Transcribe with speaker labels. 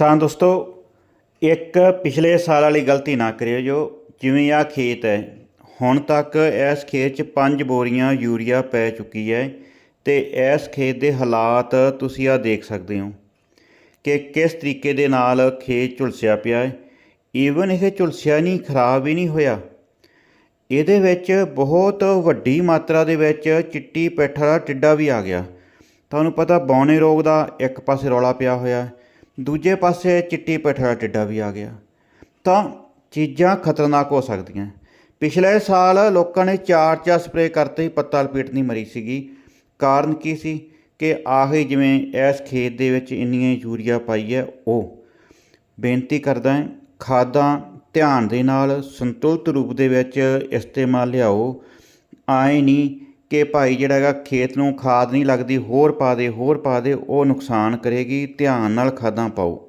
Speaker 1: ਤਾਂ ਦੋਸਤੋ, ਇੱਕ ਪਿਛਲੇ ਸਾਲ ਵਾਲੀ ਗਲਤੀ ਨਾ ਕਰਿਓ ਜੋ ਜਿਵੇਂ ਆ ਖੇਤ ਹੈ। ਹੁਣ ਤੱਕ ਇਸ ਖੇਤ 'ਚ ਪੰਜ ਬੋਰੀਆਂ ਯੂਰੀਆ ਪੈ ਚੁੱਕੀ ਹੈ ਤੇ ਇਸ ਖੇਤ ਦੇ ਹਾਲਾਤ ਤੁਸੀਂ ਆ ਦੇਖ ਸਕਦੇ ਹੋ ਕਿ ਕਿਸ ਤਰੀਕੇ ਦੇ ਨਾਲ ਖੇਤ ਝੁਲਸਿਆ ਪਿਆ ਹੈ। ਈਵਨ ਇਹ ਝੁਲਸਿਆ ਨਹੀਂ, ਖਰਾਬ ਵੀ ਨਹੀਂ ਹੋਇਆ। ਇਹਦੇ ਵਿੱਚ ਬਹੁਤ ਵੱਡੀ ਮਾਤਰਾ ਦੇ ਵਿੱਚ ਚਿੱਟੀ ਪੈਠਾ ਦਾ ਟਿੱਡਾ ਵੀ ਆ ਗਿਆ। ਤੁਹਾਨੂੰ ਪਤਾ ਬੌਨੇ ਰੋਗ ਦਾ ਇੱਕ ਪਾਸੇ ਰੌਲਾ ਪਿਆ ਹੋਇਆ। ਦੂਜੇ ਪਾਸੇ ਚਿੱਟੀ ਪੈਠਾ ਟਿੱਡਾ ਵੀ ਆ ਗਿਆ। ਤਾਂ ਚੀਜ਼ਾਂ ਖਤਰਨਾਕ ਹੋ ਸਕਦੀਆਂ। ਪਿਛਲੇ ਸਾਲ ਲੋਕਾਂ ਨੇ ਚਾਰ ਚਾਰ ਸਪਰੇਅ ਕਰਤੇ ਹੀ ਪੱਤਾ ਲਪੇਟ ਮਰੀ ਸੀਗੀ। ਕਾਰਨ ਕੀ ਸੀ ਕਿ ਆਹੀ ਜਿਵੇਂ ਇਸ ਖੇਤ ਦੇ ਵਿੱਚ ਇੰਨੀਆਂ ਯੂਰੀਆ ਪਾਈ ਹੈ, ਉਹ। ਬੇਨਤੀ ਕਰਦਾ ਹਾਂ, ਖਾਦਾਂ ਧਿਆਨ ਦੇ ਨਾਲ ਸੰਤੁਲਿਤ ਰੂਪ ਦੇ ਵਿੱਚ ਇਸਤੇਮਾਲ ਲਿਆਓ। ਆਏ ਨਹੀਂ ਕਿ ਭਾਈ ਜਿਹੜਾ ਹੈਗਾ ਖੇਤ ਨੂੰ ਖਾਦ ਨਹੀਂ ਲੱਗਦੀ, ਹੋਰ ਪਾ ਦੇ, ਹੋਰ ਪਾ ਦੇ, ਉਹ ਨੁਕਸਾਨ ਕਰੇਗੀ, ਧਿਆਨ ਨਾਲ ਖਾਦਾਂ ਪਾਓ।